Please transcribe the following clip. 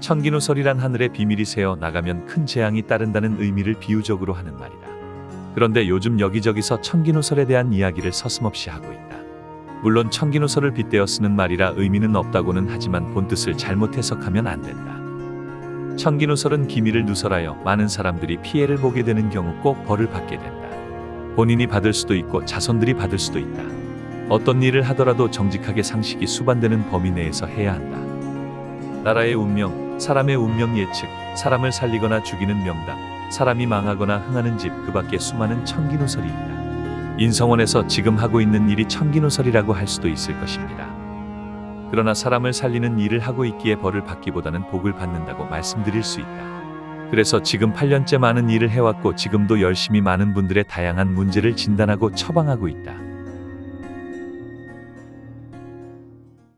천기누설이란 하늘에 비밀이 새어 나가면 큰 재앙이 따른다는 의미를 비유적으로 하는 말이다. 그런데 요즘 여기저기서 천기누설에 대한 이야기를 서슴없이 하고 있다. 물론 천기누설을 빗대어 쓰는 말이라 의미는 없다고는 하지만 본뜻을 잘못 해석하면 안 된다. 천기누설은 기미를 누설하여 많은 사람들이 피해를 보게 되는 경우 꼭 벌을 받게 된다. 본인이 받을 수도 있고 자손들이 받을 수도 있다. 어떤 일을 하더라도 정직하게 상식이 수반되는 범위 내에서 해야 한다. 나라의 운명, 사람의 운명 예측, 사람을 살리거나 죽이는 명당, 사람이 망하거나 흥하는 집, 그 밖에 수많은 천기누설이 있다. 인성원에서 지금 하고 있는 일이 천기누설이라고 할 수도 있을 것입니다. 그러나 사람을 살리는 일을 하고 있기에 벌을 받기보다는 복을 받는다고 말씀드릴 수 있다. 그래서 지금 8년째 많은 일을 해왔고 지금도 열심히 많은 분들의 다양한 문제를 진단하고 처방하고 있다.